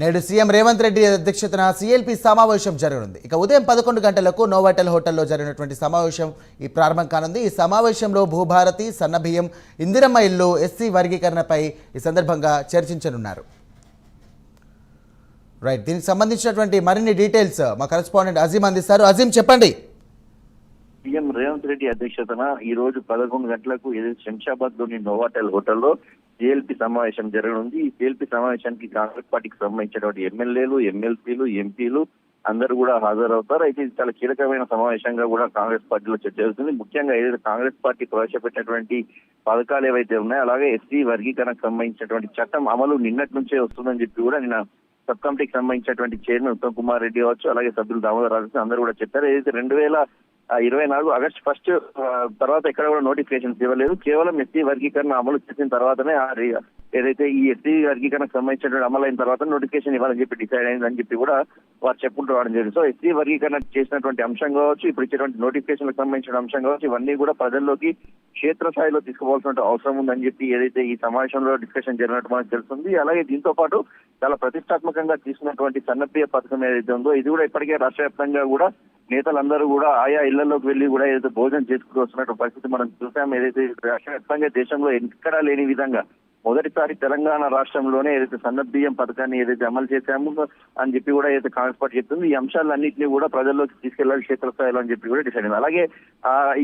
నేడు సీఎం రేవంత్ రెడ్డి అధ్యక్షతన సీఎల్పీ సమావేశం జరగనుంది. ఇక ఉదయం పదకొండు గంటలకు నోవాటెల్ హోటల్లో జరిగినటువంటి సమావేశం ఈ ప్రారంభం కానుంది. ఈ సమావేశంలో భూభారతి సన్నబియ్యం ఇందిరమ్మ ఇల్లు ఎస్సీ వర్గీకరణపై ఈ సందర్భంగా చర్చించనున్నారు. రైట్ దీనికి సంబంధించినటువంటి మరిన్ని డీటెయిల్స్ మా కరెస్పాండెంట్ అజీం అందిస్తారు. అజీం చెప్పండి. రేవంత్ రెడ్డి అధ్యక్షతన ఈ రోజు పదకొండు గంటలకు శంషాబాద్లోని నోవాటెల్ హోటల్లో సిఎల్పి సమావేశం జరగనుంది. ఈ సిఎల్పి సమావేశానికి కాంగ్రెస్ పార్టీకి సంబంధించినటువంటి ఎమ్మెల్యేలు ఎమ్మెల్సీలు ఎంపీలు అందరూ కూడా హాజరవుతారు. అయితే ఇది చాలా కీలకమైన సమావేశంగా కూడా కాంగ్రెస్ పార్టీలో చర్చ జరుగుతుంది. ముఖ్యంగా ఏదైతే కాంగ్రెస్ పార్టీ ప్రవేశపెట్టినటువంటి పథకాలు ఏవైతే ఉన్నాయో అలాగే ఎస్సీ వర్గీకరణకు సంబంధించినటువంటి చట్టం అమలు నిన్నటి నుంచే వస్తుందని చెప్పి కూడా నిన్న సబ్ కమిటీకి సంబంధించినటువంటి చైర్మన్ ఉత్తమ్ కుమార్ రెడ్డి కావచ్చు అలాగే సభ్యులు దామోదర్ రాజు అందరూ కూడా చెప్పారు. ఏదైతే రెండు వేల ఇరవై నాలుగు ఆగస్టు ఫస్ట్ తర్వాత ఎక్కడ కూడా నోటిఫికేషన్స్ ఇవ్వలేదు. కేవలం ఎస్సీ వర్గీకరణ అమలు చేసిన తర్వాతనే ఆ ఏదైతే ఈ ఎస్టీ వర్గీకరణకు సంబంధించిన అమలైన తర్వాత నోటిఫికేషన్ ఇవ్వాలని చెప్పి డిసైడ్ అయిందని చెప్పి కూడా వారు చెప్పుకుంటూ రావడం జరిగింది. సో ఎస్టీ వర్గీకరణ చేసినటువంటి అంశం కావచ్చు ఇప్పుడు ఇచ్చేటువంటి నోటిఫికేషన్లకు సంబంధించిన అంశం కావచ్చు ఇవన్నీ కూడా ప్రజల్లోకి క్షేత్రస్థాయిలో తీసుకోవాల్సిన అవసరం ఉందని చెప్పి ఏదైతే ఈ సమావేశంలో డిస్కషన్ జరిగినట్టు మనకు తెలుస్తుంది. అలాగే దీంతో పాటు చాలా ప్రతిష్టాత్మకంగా తీసుకున్నటువంటి సన్నప్రియ పథకం ఏదైతే ఉందో ఇది కూడా ఇప్పటికే రాష్ట్ర వ్యాప్తంగా కూడా నేతలందరూ కూడా ఆయా ఇళ్ళలోకి వెళ్ళి కూడా ఏదైతే భోజనం చేసుకుంటూ వస్తున్నట్టు పరిస్థితి మనం చూసాం. ఏదైతే రాష్ట్ర వ్యాప్తంగా దేశంలో ఎక్కడా లేని విధంగా మొదటిసారి తెలంగాణ రాష్ట్రంలోనే ఏదైతే సన్నబియ్యం పథకాన్ని ఏదైతే అమలు చేశామో అని చెప్పి కూడా ఏదైతే కాంగ్రెస్ పార్టీ చెప్తుంది ఈ అంశాలన్నింటినీ కూడా ప్రజల్లోకి తీసుకెళ్ళాలి క్షేత్రస్థాయిలో అని చెప్పి కూడా డిసైడ్ అయింది. అలాగే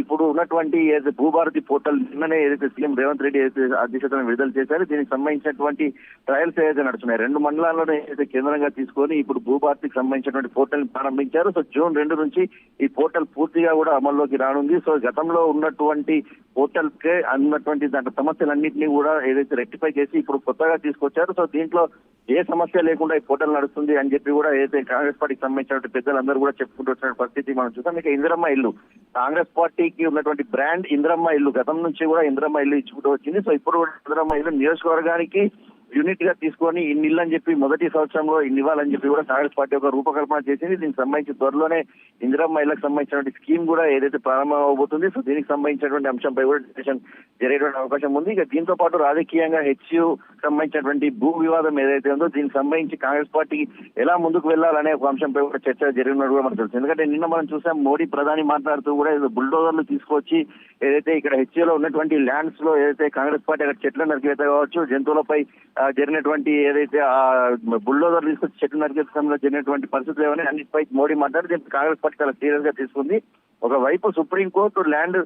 ఇప్పుడు ఉన్నటువంటి ఏదైతే భూభారతి పోర్టల్ నిన్ననే ఏదైతే సీఎం రేవంత్ రెడ్డి ఏదైతే అధ్యక్షతను విడుదల చేశారో దీనికి సంబంధించినటువంటి ట్రయల్స్ ఏదైతే నడుస్తున్నాయి రెండు మండలాలను ఏదైతే కేంద్రంగా తీసుకొని ఇప్పుడు భూభారతికి సంబంధించినటువంటి పోర్టల్ ప్రారంభించారు. సో జూన్ రెండు నుంచి ఈ పోర్టల్ పూర్తిగా కూడా అమల్లోకి రానుంది. సో గతంలో ఉన్నటువంటి పోర్టల్ కే అన్నటువంటి దాంట్లో సమస్యలన్నింటినీ కూడా ఏదైతే రెక్టిఫై చేసి ఇప్పుడు కొత్తగా తీసుకొచ్చారు. సో దీంట్లో ఏ సమస్య లేకుండా ఈ పోర్టల్ నడుస్తుంది అని చెప్పి కూడా ఏదైతే కాంగ్రెస్ పార్టీకి సంబంధించినటువంటి పెద్దలందరూ కూడా చెప్పుకుంటూ వచ్చిన పరిస్థితి మనం చూసాం. ఇక ఇందిరమ్మ ఇల్లు కాంగ్రెస్ పార్టీకి ఉన్నటువంటి బ్రాండ్ ఇందిరమ్మ ఇల్లు గతం నుంచి కూడా ఇందిరమ్మ ఇల్లు ఇచ్చుకుంటూ వచ్చింది. సో ఇప్పుడు కూడా ఇందిరమ్మ ఇల్లు నియోజకవర్గానికి యూనిట్గా తీసుకొని ఇన్ని ఇల్లు అని చెప్పి మొదటి సంవత్సరంలో ఇన్ని ఇవ్వాలని చెప్పి కూడా కాంగ్రెస్ పార్టీ ఒక రూపకల్పన చేసింది. దీనికి సంబంధించి త్వరలోనే ఇందిరమ్మ ఇళ్ళకు సంబంధించినటువంటి స్కీమ్ కూడా ఏదైతే ప్రారంభం అవబోతుంది సో దీనికి సంబంధించినటువంటి అంశంపై కూడా డిస్కషన్ జరిగేటువంటి అవకాశం ఉంది. ఇక దీంతో పాటు రాజకీయంగా హెచ్యు సంబంధించినటువంటి భూ వివాదం ఏదైతే ఉందో దీనికి సంబంధించి కాంగ్రెస్ పార్టీ ఎలా ముందుకు వెళ్ళాలనే ఒక అంశంపై కూడా చర్చ జరిగినట్టు కూడా మనకు తెలుసు. ఎందుకంటే నిన్న మనం చూసాం మోడీ ప్రధాని మాట్లాడుతూ కూడా ఏదో బుల్డోజర్లు తీసుకొచ్చి ఏదైతే ఇక్కడ హెచ్యులో ఉన్నటువంటి ల్యాండ్స్లో ఏదైతే కాంగ్రెస్ పార్టీ అక్కడ చెట్లు నరికేత కావచ్చు జంతువులపై జరిగినటువంటి ఏదైతే ఆ బుల్డోజర్ తీసుకొచ్చి చెట్లు నరికేసంలో జరిగినటువంటి పరిస్థితులు ఏమని అన్నిటిపై మోడీ మాట్లాడి దీనికి కాంగ్రెస్ పార్టీ చాలా సీరియస్గా తీసుకుంది. ఒకవైపు సుప్రీంకోర్టు ల్యాండ్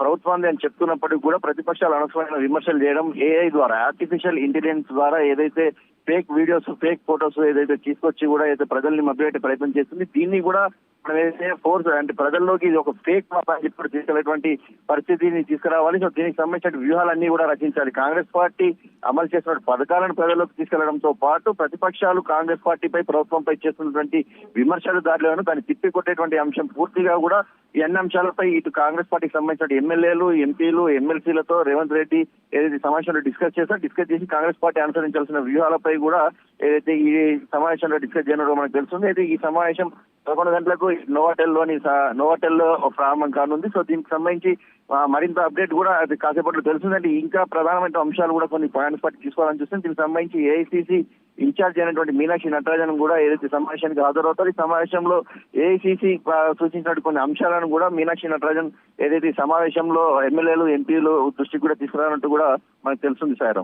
ప్రభుత్వాన్ని అని చెప్తున్నప్పటికీ కూడా ప్రతిపక్షాలు అనవసరమైన విమర్శలు చేయడం ఏఐ ద్వారా ఆర్టిఫిషియల్ ఇంటెలిజెన్స్ ద్వారా ఏదైతే ఫేక్ వీడియోస్ ఫేక్ ఫోటోస్ ఏదైతే తీసుకొచ్చి కూడా అయితే ప్రజల్ని మభ్యపెట్టే ప్రయత్నం చేస్తుంది దీన్ని కూడా మనం ఏదైతే ఫోర్స్ అంటే ప్రజల్లోకి ఇది ఒక ఫేక్ మాప్ అని చెప్పి తీసుకెళ్ళేటువంటి పరిస్థితిని తీసుకురావాలి. సో దీనికి సంబంధించిన వ్యూహాలన్నీ కూడా రచించాలి. కాంగ్రెస్ పార్టీ అమలు చేసిన పథకాలను ప్రజల్లోకి తీసుకెళ్ళడంతో పాటు ప్రతిపక్షాలు కాంగ్రెస్ పార్టీపై ప్రభుత్వంపై చేస్తున్నటువంటి విమర్శలు దారిలోనూ దాన్ని తిప్పి కొట్టేటువంటి అంశం పూర్తిగా కూడా ఈ అన్ని అంశాలపై ఇటు కాంగ్రెస్ పార్టీకి సంబంధించిన ఎమ్మెల్యేలు ఎంపీలు ఎమ్మెల్సీలతో రేవంత్ రెడ్డి ఏదైతే సమావేశంలో డిస్కస్ చేశారో డిస్కస్ చేసి కాంగ్రెస్ పార్టీ అనుసరించాల్సిన వ్యూహాలపై కూడా ఏదైతే ఈ సమావేశంలో డిస్కస్ చేయడం మనకు తెలుస్తుంది. అయితే ఈ సమావేశం పదకొండు గంటలకు నోవాటెల్లోని నోవాటెల్లో ప్రారంభం కానుంది. సో దీనికి సంబంధించి మరింత అప్డేట్ కూడా అది కాసేపట్లో తెలుస్తుందంటే ఇంకా ప్రధానమైన అంశాలు కూడా కొన్ని పాయింట్స్ పార్టీ తీసుకోవాలని చూస్తుంది దీనికి సంబంధించి ఏఐసీసీ ఇన్ఛార్జ్ అయినటువంటి మీనాక్షి నటరాజన్ కూడా ఏదైతే సమావేశానికి హాజరవుతారు ఈ సమావేశంలో ఏఐసీసీ సూచించినటువంటి కొన్ని అంశాలను కూడా మీనాక్షి నటరాజన్ ఏదైతే సమావేశంలో ఎమ్మెల్యేలు ఎంపీలు దృష్టికి కూడా తీసుకురానట్టు కూడా మనకు తెలుస్తుంది సార్